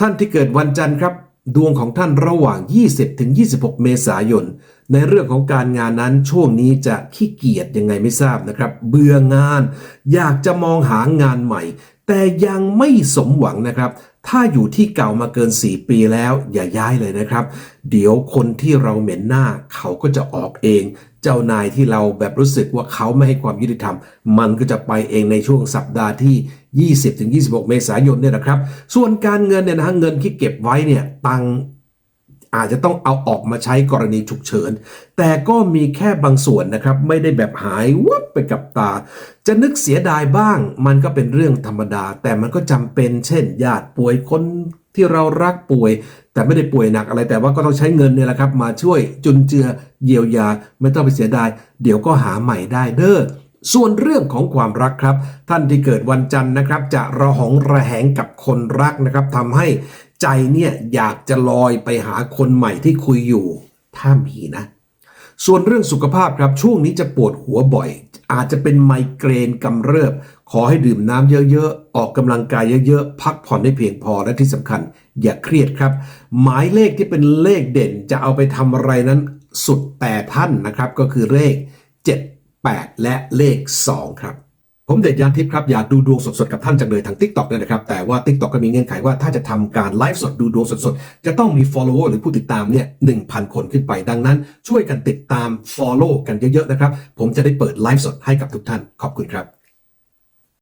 ท่านที่เกิดวันจันทร์ครับ ดวงของท่านระหว่าง 20 ถึง 26 เมษายน ในเรื่องของการงานนั้นช่วงนี้จะขี้เกียจยังไงไม่ทราบนะครับ เบื่องาน อยากจะมองหางานใหม่ แต่ยังไม่สมหวังนะครับ ถ้าอยู่ที่เก่ามาเกิน 4 ปีแล้วอย่าย้ายเลยนะครับ เดี๋ยวคนที่เราเหม็นหน้าเขาก็จะออกเอง เจ้านายที่เราแบบรู้สึกว่าเขาไม่ให้ความยุติธรรม มันก็จะไปเองในช่วงสัปดาห์ที่ 20-26 เมษายนเนี่ยนะครับ ส่วนการเงินเนี่ยนะฮะเงินที่เก็บไว้เนี่ยตัง อาจจะต้องเอาออกมาใช้กรณีฉุกเฉิน แต่ก็มีแค่บางส่วนนะครับ ไม่ได้แบบหายวับไปกับตา จะนึกเสียดายบ้าง มันก็เป็นเรื่องธรรมดา แต่มันก็จำเป็น เช่นญาติป่วยคนที่เรารักป่วย แต่ไม่ได้ป่วยหนักอะไร แต่ว่าก็ต้องใช้เงินเนี่ยแหละครับ มาช่วยจุนเจือเยียวยา ไม่ต้องไปเสียดาย เดี๋ยวก็หาใหม่ได้เด้อส่วนเรื่องของความรักครับ ท่านที่เกิดวันจันทร์นะครับ จะระหองระแหงกับคนรักนะครับทำให้ ใจเนี่ยอยากจะลอยไปหาคนใหม่ที่คุยอยู่ ถ้ามีนะ ส่วนเรื่องสุขภาพครับช่วงนี้จะปวดหัวบ่อย อาจจะเป็นไมเกรนกำเริบ ขอให้ดื่มน้ำเยอะๆ ออกกำลังกายเยอะๆ พักผ่อนให้เพียงพอและที่สำคัญ อย่าเครียดครับ หมายเลขที่เป็นเลขเด่นจะเอาไปทำอะไรนั้น สุดแต่ท่านนะครับก็คือเลข 7 8 และเลข 2 ครับ ผมเด็ดยานทิพย์ครับอยากดูดวงสดๆกับท่านจังเลยทาง t ิ k t o อกเลยนะครับ แต่ว่า t ิ k t o อกก็มีเงื่อนไขว่าถ้าจะทำการไลฟ์สดดูดวงสดๆ จะต้องมี follower หรือผู้ติดตามเนี่ย1,000คนขึ้นไปดังนั้น ช่วยกันติดตาม follow กันเยอะๆนะครับ ผมจะได้เปิดไลฟ์สดให้กับทุกท่านขอบคุณครับ